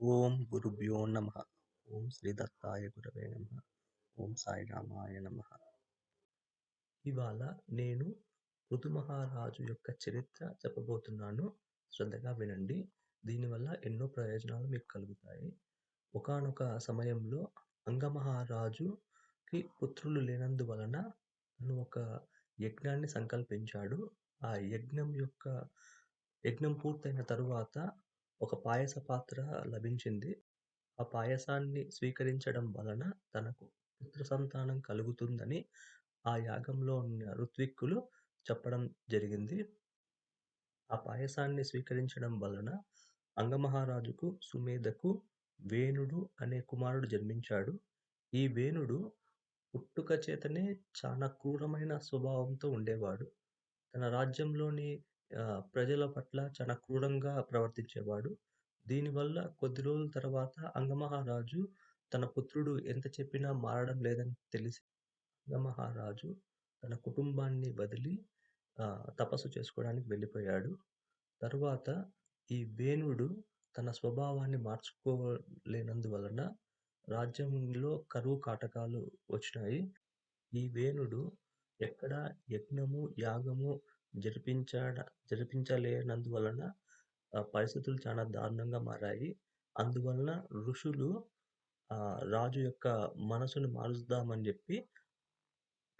ఓం గురుభ్యో నమ. ఓం శ్రీ దత్తాయ గురవే నమ. ఓం సాయిరామాయ నమ. ఇవాళ నేను ఋతుమహారాజు యొక్క చరిత్ర చెప్పబోతున్నాను. శ్రద్ధగా వినండి. దీనివల్ల ఎన్నో ప్రయోజనాలు మీకు కలుగుతాయి. ఒకానొక సమయంలో అంగమహారాజుకి పుత్రులు లేనందువలన తను ఒక యజ్ఞాన్ని సంకల్పించాడు. ఆ యజ్ఞం యొక్క యజ్ఞం పూర్తయిన తరువాత ఒక పాయస పాత్ర లభించింది. ఆ పాయసాన్ని స్వీకరించడం వలన తనకు పుత్ర సంతానం కలుగుతుందని ఆ యాగంలో ఉన్న ఋత్విక్కులు చెప్పడం జరిగింది. ఆ పాయసాన్ని స్వీకరించడం వలన అంగమహారాజుకు సుమేధకు వేణుడు అనే కుమారుడు జన్మించాడు. ఈ వేణుడు పుట్టుక చేతనే చాలా క్రూరమైన స్వభావంతో ఉండేవాడు. తన రాజ్యంలోని ప్రజల పట్ల చాలా క్రూరంగా ప్రవర్తించేవాడు. దీనివల్ల కొద్ది రోజుల తర్వాత అంగమహారాజు తన పుత్రుడు ఎంత చెప్పినా మారడం లేదని తెలిసి అంగమహారాజు తన కుటుంబాన్ని వదిలి తపస్సు చేసుకోవడానికి వెళ్ళిపోయాడు. తరువాత ఈ వేణుడు తన స్వభావాన్ని మార్చుకోలేనందువలన రాజ్యంలో కరువు కాటకాలు వచ్చినాయి. ఈ వేణుడు ఎక్కడ యజ్ఞము యాగము జరిపించాడ జరిపించలేనందువలన పరిస్థితులు చాలా దారుణంగా మారాయి. అందువలన ఋషులు రాజు యొక్క మనసును మారుద్దామని చెప్పి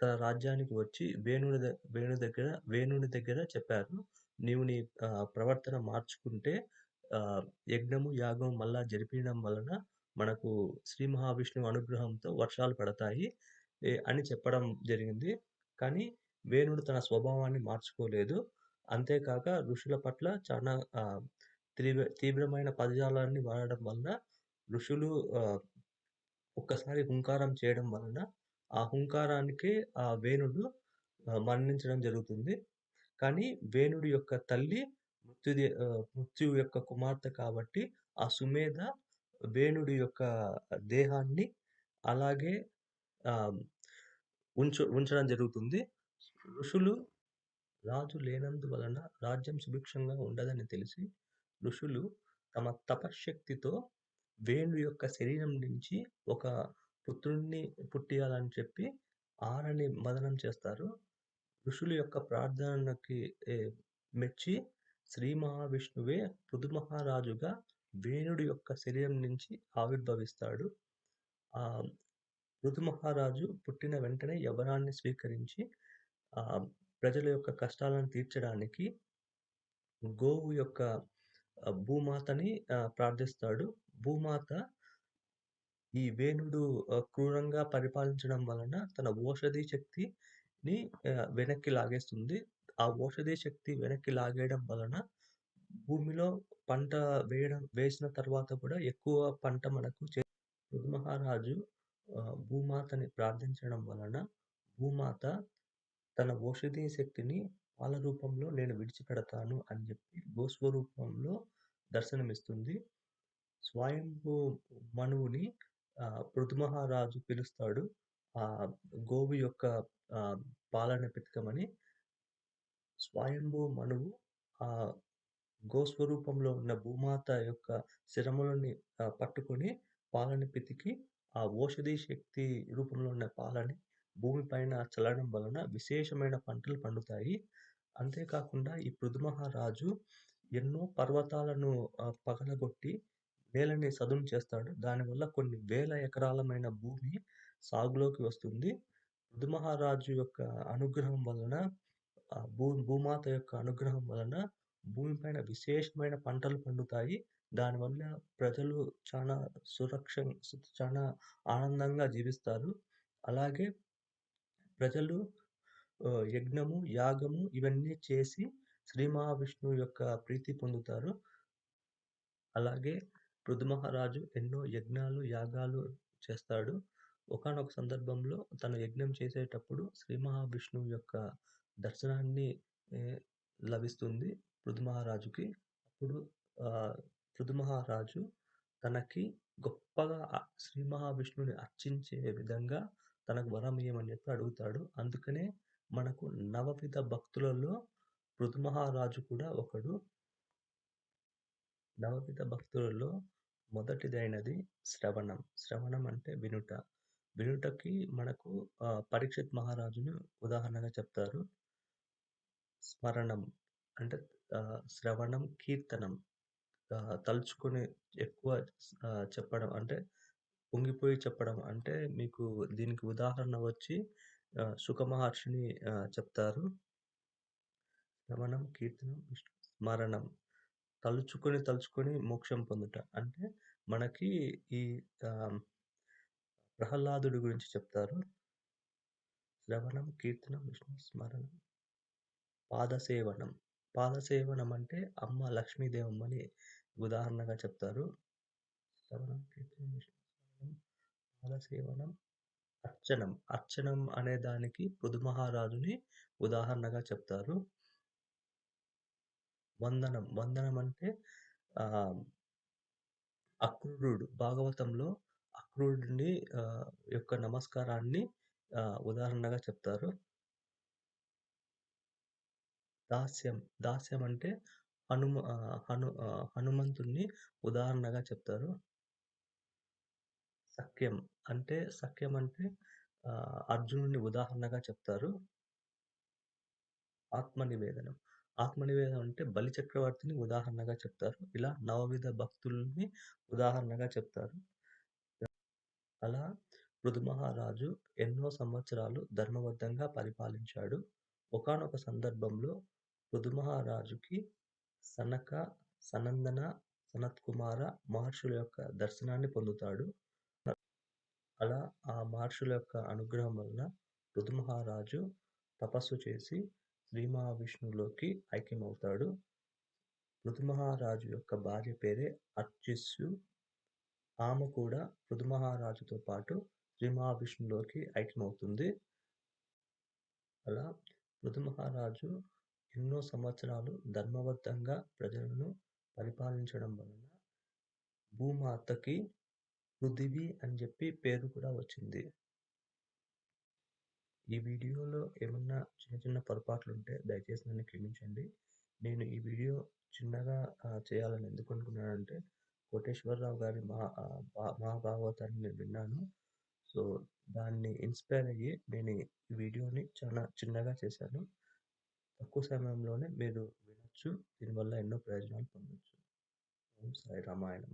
తన రాజ్యానికి వచ్చి వేణుని ద- వేణు దగ్గర వేణుని దగ్గర చెప్పారు. నీవు నీ ప్రవర్తన మార్చుకుంటే యజ్ఞము యాగం మళ్ళా జరిపించడం వలన మనకు శ్రీ మహావిష్ణువు అనుగ్రహంతో వర్షాలు పడతాయి అని చెప్పడం జరిగింది. కానీ వేణుడు తన స్వభావాన్ని మార్చుకోలేదు. అంతేకాక ఋషుల పట్ల చాలా తీవ్ర తీవ్రమైన పదజాలాన్ని వాడడం వలన ఋషులు ఒక్కసారి హుంకారం చేయడం వలన ఆ హుంకారానికి ఆ వేణుడు మరణించడం జరుగుతుంది. కానీ వేణుడి యొక్క తల్లి మృత్యుది మృత్యు యొక్క కుమార్తె కాబట్టి ఆ సుమేధ వేణుడి యొక్క దేహాన్ని అలాగే ఉంచు ఉంచడం జరుగుతుంది. ఋషులు రాజు లేనందువలన రాజ్యం సుభిక్షంగా ఉండదని తెలిసి ఋషులు తమ తపశ్శక్తితో వేణు యొక్క శరీరం నుంచి ఒక పుత్రుణ్ణి పుట్టియాలని చెప్పి ఆరని మదనం చేస్తారు. ఋషుల యొక్క ప్రార్థనకి మెచ్చి శ్రీ మహావిష్ణువే పృథు మహారాజుగా వేణుడి యొక్క శరీరం నుంచి ఆవిర్భవిస్తాడు. ఆ మహారాజు పుట్టిన వెంటనే యవనాన్ని స్వీకరించి ప్రజల యొక్క కష్టాలను తీర్చడానికి గోవు యొక్క భూమాతని ప్రార్థిస్తాడు. భూమాత ఈ వేణుడు క్రూరంగా పరిపాలించడం వలన తన ఓషధి శక్తిని వెనక్కి లాగేస్తుంది. ఆ ఓషధి శక్తి వెనక్కి లాగేయడం వలన భూమిలో పంట వేయడం వేసిన తర్వాత కూడా ఎక్కువ పంట మనకు చే మహారాజు భూమాతని ప్రార్థించడం వలన భూమాత తన ఔషధీయ శక్తిని పాల రూపంలో నేను విడిచిపెడతాను అని చెప్పి గోస్వరూపంలో దర్శనమిస్తుంది. స్వయంభూ మనువుని పృథుమహారాజు పిలుస్తాడు. ఆ గోవు యొక్క పాలన పితకమని స్వయంభూ మనువు ఆ గోస్వరూపంలో ఉన్న భూమాత యొక్క శిరములని పట్టుకొని పాలని పితికి ఆ ఔషధీ శక్తి రూపంలో ఉన్న పాలని భూమిపైన చల్లడం వలన విశేషమైన పంటలు పండుతాయి. అంతేకాకుండా ఈ పృథుమహారాజు ఎన్నో పర్వతాలను పగలగొట్టి నేలని సదును చేస్తాడు. దానివల్ల కొన్ని వేల ఎకరాలమైన భూమి సాగులోకి వస్తుంది. పృథుమహారాజు యొక్క అనుగ్రహం వలన భూ భూమాత యొక్క అనుగ్రహం వలన భూమిపైన విశేషమైన పంటలు పండుతాయి. దానివల్ల ప్రజలు చాలా సురక్ష చాలా ఆనందంగా జీవిస్తారు. అలాగే ప్రజలు యజ్ఞము యాగము ఇవన్నీ చేసి శ్రీ మహావిష్ణువు యొక్క ప్రీతి పొందుతారు. అలాగే పృథు మహారాజు ఎన్నో యజ్ఞాలు యాగాలు చేస్తాడు. ఒకానొక సందర్భంలో తను యజ్ఞం చేసేటప్పుడు శ్రీ మహావిష్ణువు యొక్క దర్శనాన్ని లభిస్తుంది పృథు మహారాజుకి అప్పుడు పృథు మహారాజు తనకి గొప్పగా శ్రీ మహావిష్ణువుని అర్చించే విధంగా తనకు వరం ఇయ్యమని చెప్పి అడుగుతాడు అందుకనే మనకు నవవిధ భక్తులలో మహారాజు కూడా ఒకడు నవవిధ భక్తులలో మొదటిదైనది శ్రవణం. శ్రవణం అంటే వినుట. వినుటకి మనకు పరీక్షిత్ మహారాజును ఉదాహరణగా చెప్తారు. స్మరణం అంటే శ్రవణం, కీర్తనం తలుచుకుని తలుచుకొని ఎక్కువ చెప్పడం అంటే పొంగిపోయి చెప్పడం. అంటే మీకు దీనికి ఉదాహరణ వచ్చి ఆహ్, శుక మహర్షిని ఆహ్, చెప్తారు. శ్రవణం, కీర్తనం, విష్ణు స్మరణం. తలుచుకొని, తలుచుకొని మోక్షం పొందుట. అంటే మనకి ఈ ఆహ్, ప్రహ్లాదుడి గురించి చెప్తారు. శ్రవణం, కీర్తనం, విష్ణు స్మరణం. పాదసేవనం. పాదసేవనం అంటే అమ్మ లక్ష్మీదేవమ్మని ఉదాహరణగా చెప్తారు. శ్రవణం, కీర్తనం, విష్ణు పాదసేవనం, అర్చనం. అర్చనం అనే దానికి పృథు మహారాజుని ఉదాహరణగా చెప్తారు. వందనం. వందనం అంటే ఆహ్, అక్రూరుడు భాగవతంలో అక్రూరుడిని ఆహ్, యొక్క నమస్కారాన్ని ఆహ్, ఉదాహరణగా చెప్తారు. దాస్యం. దాస్యం అంటే హనుమ ఆహ్, హను ఆహ్, హనుమంతుడిని ఉదాహరణగా చెప్తారు. సఖ్యం. అంటే సఖ్యం అంటే అర్జునుడిని ఉదాహరణగా చెప్తారు. ఆత్మనివేదనం. ఆత్మనివేదనం అంటే బలి చక్రవర్తిని ఉదాహరణగా చెప్తారు. ఇలా నవవిధ భక్తుల్ని ఉదాహరణగా చెప్తారు. అలా పృథు మహారాజు ఎన్నో సంవత్సరాలు ధర్మబద్ధంగా పరిపాలించాడు. ఒకానొక సందర్భంలో పృథు మహారాజుకి సనక, సనందన, సనత్కుమార మహర్షుల యొక్క దర్శనాన్ని పొందుతాడు. అలా ఆ మహర్షుల యొక్క అనుగ్రహం వలన ఋతుమహారాజు తపస్సు చేసి శ్రీ మహావిష్ణువులోకి ఐక్యమవుతాడు. పృథు యొక్క భార్య పేరే అర్చిస్సు. ఆమె కూడా ఋతుమహారాజుతో పాటు శ్రీ మహావిష్ణువులోకి ఐక్యమవుతుంది. అలా ఋతుమహారాజు ఎన్నో సంవత్సరాలు ధర్మబద్ధంగా ప్రజలను పరిపాలించడం వలన భూమాతకి పృథివి అని చెప్పి పేరు కూడా వచ్చింది. ఈ వీడియోలో ఏమన్నా చిన్న చిన్న పొరపాట్లు ఉంటే దయచేసి నన్ను క్షమించండి. నేను ఈ వీడియో చిన్నగా చేయాలని ఎందుకు అనుకున్నానంటే కోటేశ్వరరావు గారి మా మహాభాగవతాన్ని నేను విన్నాను. సో, దాన్ని ఇన్‌స్పైర్ అయ్యి నేను ఈ వీడియోని చాలా చిన్నగా చేశాను. తక్కువ సమయంలోనే మీరు వినొచ్చు. దీనివల్ల ఎన్నో ప్రయోజనాలు పొందొచ్చు. ఓం సాయి రామాయణం